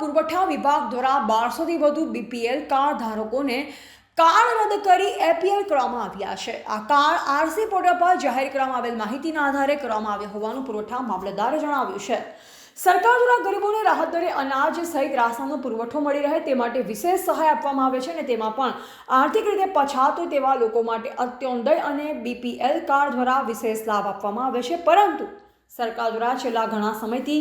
પુરવઠા વિભાગ દ્વારા બારસોથી વધુ બીપીએલ કાર્ડ ધારકોને કાર્ડ રદ કરી એપીએલ કરવામાં આવ્યા છે. આ કાર્ડ આરસી પોર્ટલ પર જાહેર કરવામાં આવેલ માહિતીના આધારે કરવામાં આવ્યા હોવાનું પુરવઠા મામલતદારે જણાવ્યું છે. સરકાર દ્વારા ગરીબોને રાહત દરે અનાજ સહિત રાશનનો પુરવઠો મળી રહે તે માટે વિશેષ સહાય આપવામાં આવે છે અને તેમાં પણ આર્થિક રીતે પછાત હોય તેવા લોકો માટે અત્યોદય અને બીપીએલ કાર્ડ દ્વારા વિશેષ લાભ આપવામાં આવે છે. પરંતુ સરકાર દ્વારા છેલ્લા ઘણા સમયથી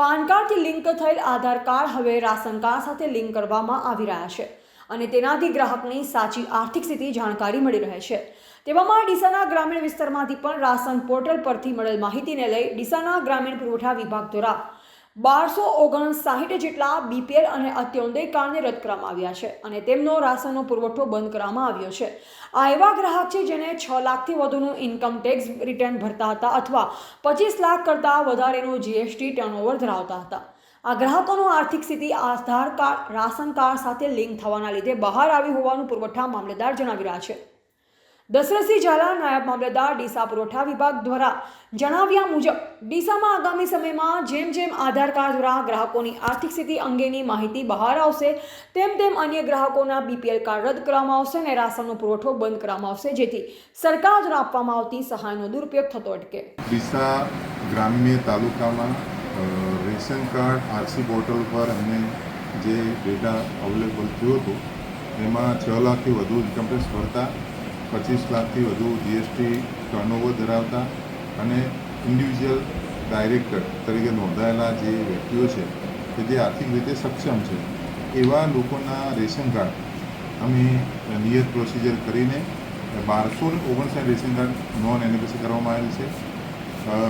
પાન કાર્ડથી લિંક થયેલ આધાર કાર્ડ હવે રાશન કાર્ડ સાથે લિંક કરવામાં આવી રહ્યા છે અને તેનાથી ગ્રાહકની સાચી આર્થિક સ્થિતિ જાણકારી મળી રહે છે. તેવામાં ડીસાના ગ્રામીણ વિસ્તારમાંથી પણ રાશન પોર્ટલ પરથી મળેલ માહિતીને લઈ ડીસાના ગ્રામીણ પુરવઠા વિભાગ દ્વારા બારસો ઓગણસાઠ જેટલા બીપીએલ અને અત્યોદય કાર્ડને રદ કરવામાં આવ્યા છે અને તેમનો રાશનનો પુરવઠો બંધ કરવામાં આવ્યો છે. આ એવા ગ્રાહક છે જેને છ લાખથી વધુનું ઇન્કમ ટેક્સ રિટર્ન ભરતા હતા અથવા પચીસ લાખ કરતાં વધારેનું જીએસટી ટર્નઓવર ધરાવતા હતા. આ ગ્રાહકોનું આર્થિક સ્થિતિ, આધાર કાર્ડ, રાશન કાર્ડ સાથે લિંક થવાના લીધે બહાર આવી હોવાનું પુરવઠા મામલેદાર જણાવી રહ્યા છે. દશરથસિંહ ઝાલા નાયબ મામલતદાર ડીસા પુરવઠા વિભાગ દ્વારા જણાવ્યા મુજબ, ડીસામાં આગામી સમયમાં જેમ જેમ આધાર કાર્ડ દ્વારા ગ્રાહકોની આર્થિક સ્થિતિ અંગેની માહિતી બહાર આવશે, તેમ તેમ અન્ય ગ્રાહકોના બીપીએલ કાર્ડ રદ કરવામાં આવશે અને રાશનનો પુરવઠો બંધ કરવામાં આવશે, જેથી સરકાર દ્વારા આપવામાં આવતી સહાયનો દુરુપયોગ થતો અટકે. ડીસા ગ્રામ્ય તાલુકામાં રેશન કાર્ડ, આરસી પોર્ટલ પર અમને જે ડેટા અવેલેબલ થયો હતો, એમાં છ લાખથી વધુ ઇન્કમટેક્સ ભરતા પચીસ લાખથી વધુ જીએસટી ટર્નઓવર ધરાવતા અને ઇન્ડિવિજ્યુઅલ ડાયરેક્ટર તરીકે નોંધાયેલા જે વ્યક્તિઓ છે કે જે આર્થિક રીતે સક્ષમ છે, એવા લોકોના રેશન કાર્ડ અમે નિયત પ્રોસિજર કરીને બારસો ઓગણસાઠ રેશન કાર્ડ નોન એનિવર્સરી કરવામાં આવેલ છે.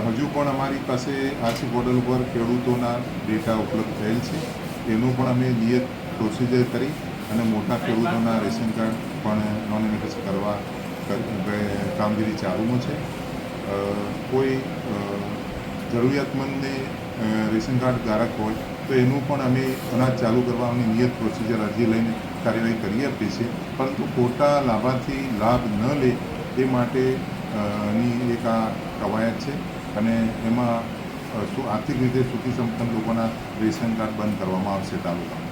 હજુ પણ અમારી પાસે આરસી પોર્ટલ ઉપર ખેડૂતોના ડેટા ઉપલબ્ધ થયેલ છે. એનું પણ અમે નિયત પ્રોસિજર કરી અને મોટા ખેડૂતોના રેશન કાર્ડ પણ એનિવર્સરી કરવા કામગીરી ચાલુમાં છે. કોઈ જરૂરિયાતમંદને રેશન કાર્ડ ધારક હોય તો એનું પણ અમે અનાજ ચાલુ કરવાની નિયત પ્રોસિજર અરજી લઈને કાર્યવાહી કરી આપીએ છીએ. પરંતુ ખોટા લાભાર્થી લાભ ન લે એ માટે ની એક આ કવાયત છે. અને એમાં આર્થિક રીતે સુખી સંપન્ન લોકોના રેશન કાર્ડ બંધ કરવામાં આવશે તાલુકામાં.